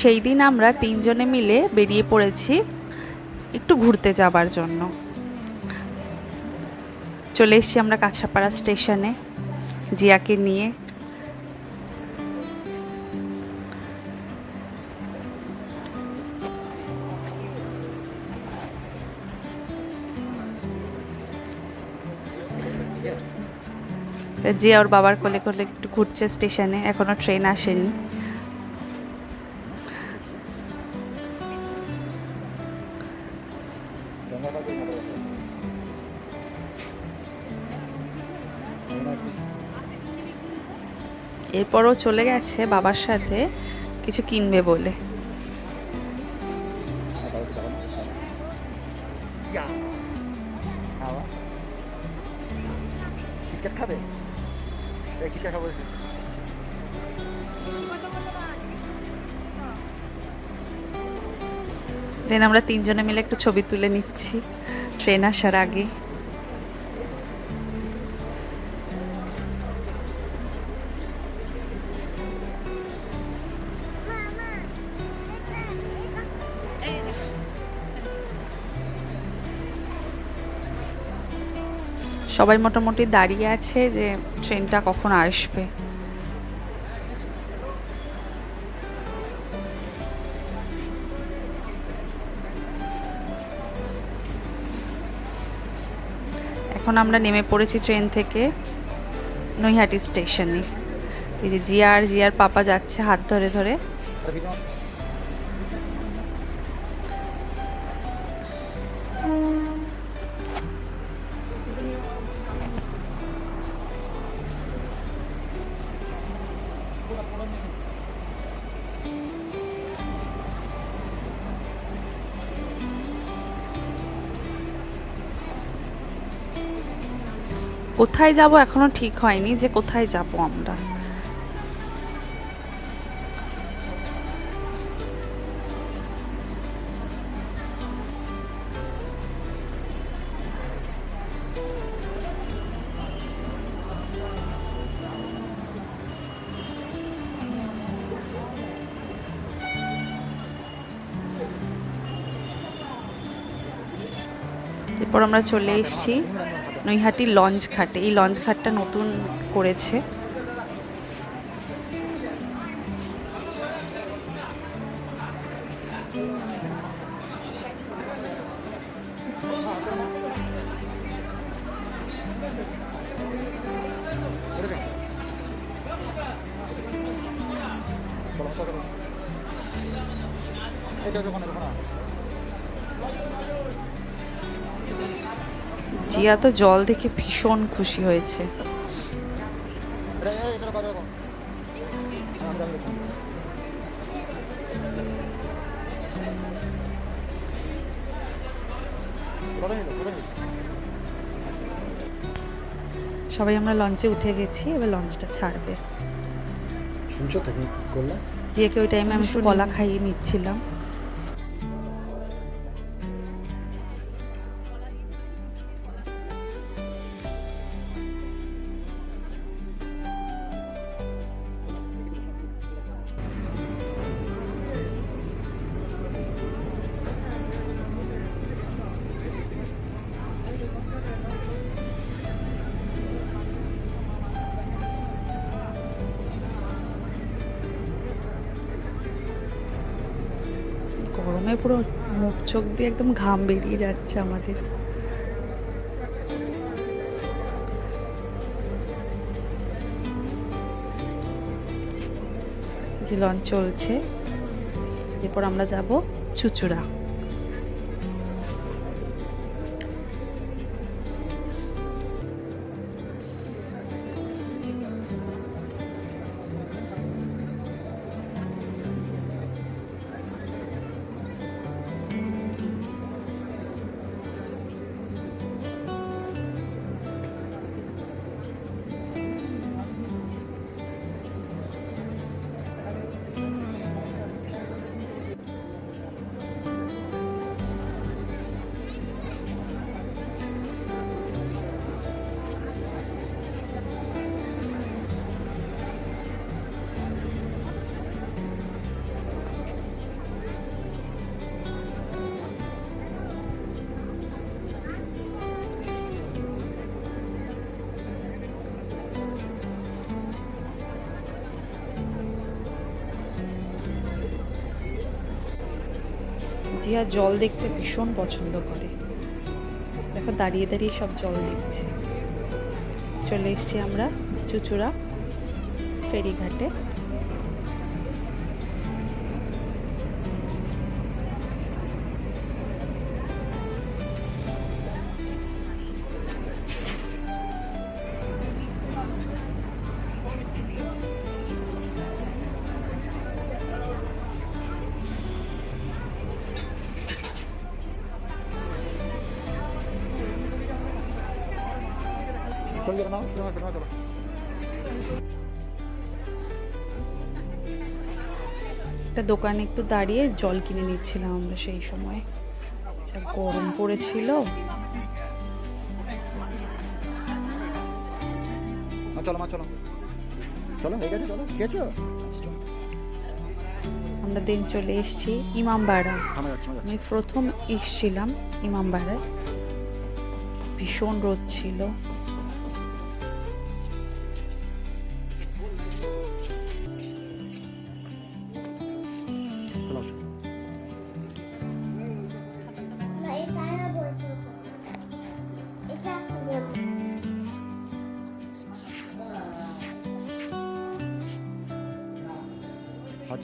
সেই দিন আমরা তিনজনে মিলে বেরিয়ে পড়েছি একটু ঘুরতে যাবার জন্য। চলে এসেছি আমরা কাছাপাড়া স্টেশনে, জিয়াকে নিয়ে। জিয়া ওর বাবার কোলে কোলে একটু ঘুরছে স্টেশনে, এখনও ট্রেন আসেনি। এরপরও চলে গেছে বাবার সাথে কিছু কিনবে বলে। দেন আমরা তিনজনে মিলে একটু ছবি তুলে নিচ্ছি। ট্রেন আসার আগে। সবাই মোটামুটি দাঁড়িয়ে আছে যে ট্রেনটা কখন আসবে। এখন আমরা নেমে পড়েছি ট্রেন থেকে নৈহাটি স্টেশনে। এই যে জিয়ার জিয়ার পাপা যাচ্ছে হাত ধরে ধরে। কোথায় যাব এখনও ঠিক হয়নি যে কোথায় যাব আমরা। এরপর আমরা চলে এসেছি নৈহাটি লঞ্চ ঘাটে। এই লঞ্চ ঘাটটা নতুন করেছে। এটা যখন এখন জিয়া তো জল দেখে ভীষণ খুশি হয়েছে। সবাই আমরা লঞ্চে উঠে গেছি এবার লঞ্চটা ছাড়বে। শুনছো তো কি করলে জিয়াকে ওই টাইমে আমি একটু কলা খাইয়ে নিচ্ছিলাম। গরমে পুরো মুখ চোখ দিয়ে একদম ঘাম বেরিয়ে যাচ্ছে আমাদের। যে লঞ্চ চলছে, এরপর আমরা যাব চুচুড়া। জিয়া জল দেখতে ভীষণ পছন্দ করে। দেখো, দাঁড়িয়ে দাঁড়িয়ে সব জল দেখছে। চলে এসছি আমরা চুচুড়া ফেরিঘাটে। শোনো একটা দোকানে একটু দাঁড়িয়ে জল কিনে নিচ্ছিলাম আমরা সেই সময়। যা গরম পড়েছিল। চলো মা চলো। চলো হয়ে গেছে চলো। খেয়েছো? আচ্ছা আমরা দিন চলে এসেছি ইমামবাড়া। আমি প্রথম এসছিলাম ইমামবাড়ায়। ভীষণ রোদ ছিল।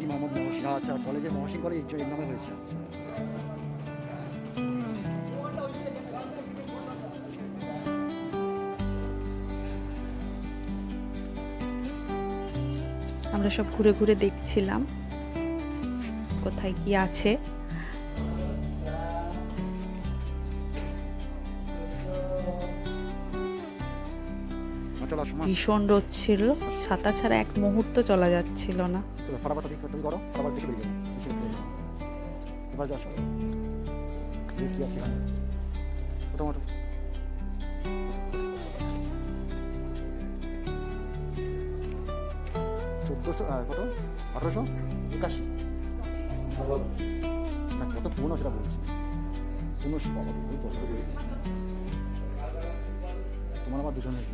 হাজি মোহাম্মদ মহসিন। আচ্ছা কলেজে মহসিন কলেজ এই নামে হয়েছে। আচ্ছা। আমরা সব ঘুরে ঘুরে দেখছিলাম কোথায় কি আছে। ভীষণ রোদ ছিল ছাতা ছাড়া এক মুহূর্ত চলা যাচ্ছিল না। ফাটাফাটা তুমি করো ফাটাফাট দিকে বেরিয়ে যাব। এবার যাও দেখি কি আছে। ওঠো চোদ্দোশো কত? আঠারোশো? একাশি। না, কত পুরনো সেটা বলছি। পনেরোশো বাবা ওই তো তোমার আমার দুজন নাকি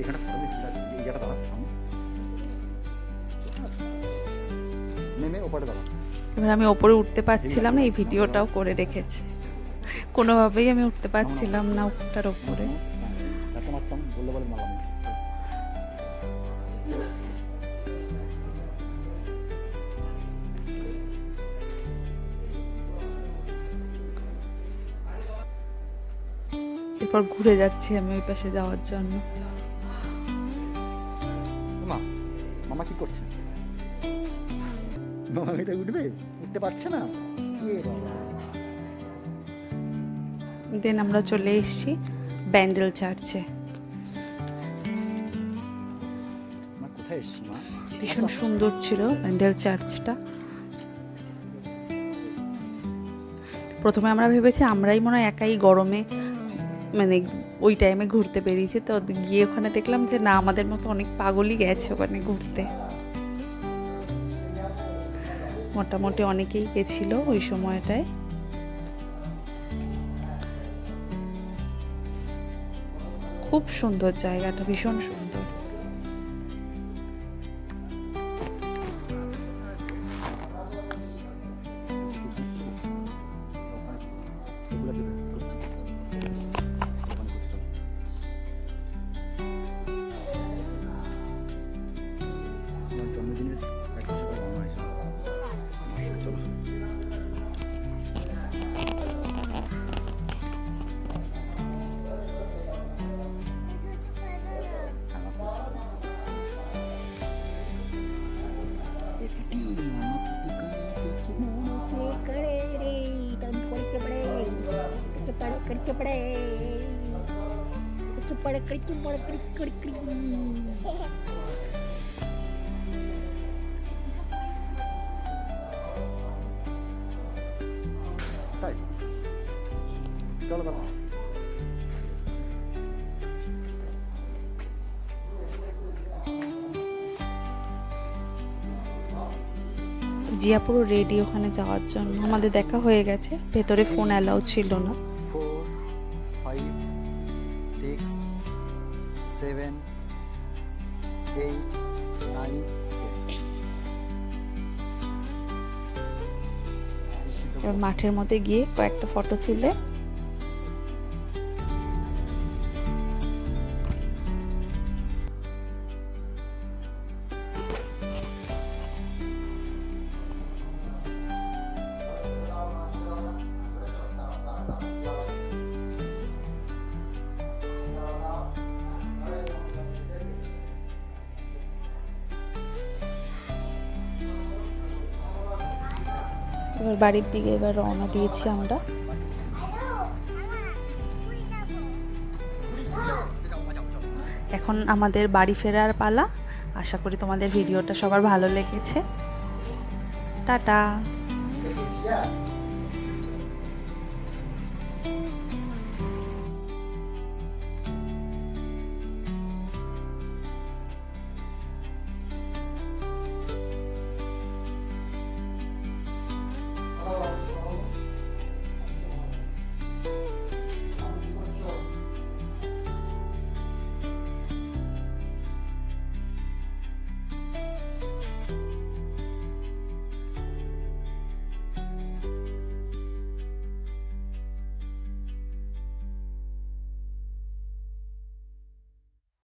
এখানে ফটো জায়গাটা দাঁড়া সামনে নেমে ওপারে দাঁড়া এবার আমি ওপরে উঠতে পারছিলাম না এই ভিডিওটাও করে রেখেছি। কোনোভাবেই আমি উঠতে পারছিলাম না উপরটার ওপরে। এত মারতাম বললে বলে মারলাম না। এরপর ঘুরে যাচ্ছি আমি ওই পাশে যাওয়ার জন্য। করছে মামা এটা উঠবে? উঠতে পারছে না? দেন আমরা চলে এসেছি ব্যান্ডেল চার্চে। ভীষণ সুন্দর ছিল ব্যান্ডেল চার্চটা। প্রথমে আমরা ভেবেছি আমরাই মনে হয় একাই গরমে মানে ওই টাইমে ঘুরতে বেরিয়েছি তো গিয়ে ওখানে দেখলাম যে না আমাদের মতো অনেক পাগলই গেছে ওখানে ঘুরতে। মোটামুটি অনেকেই গেছিল ওই সময়টায়। খুব সুন্দর জায়গাটা ভীষণ সুন্দর। करके पड़े करके पड़े करके पड़े करके पड़े करके करके তাই চলো দাঁড়া জিয়া পুরো রেডি ওখানে যাওয়ার জন্য আমাদের দেখা হয়ে গেছে ভেতরে ফোন অ্যালাউ ছিল না নাইন মাঠের মধ্যে গিয়ে কয়েকটা ফটো তুলে এবার বাড়ির দিকে এবার রওনা দিয়েছি আমরা। এখন আমাদের বাড়ি ফেরার পালা। আশা করি তোমাদের ভিডিওটা সবার ভালো লেগেছে। টাটা।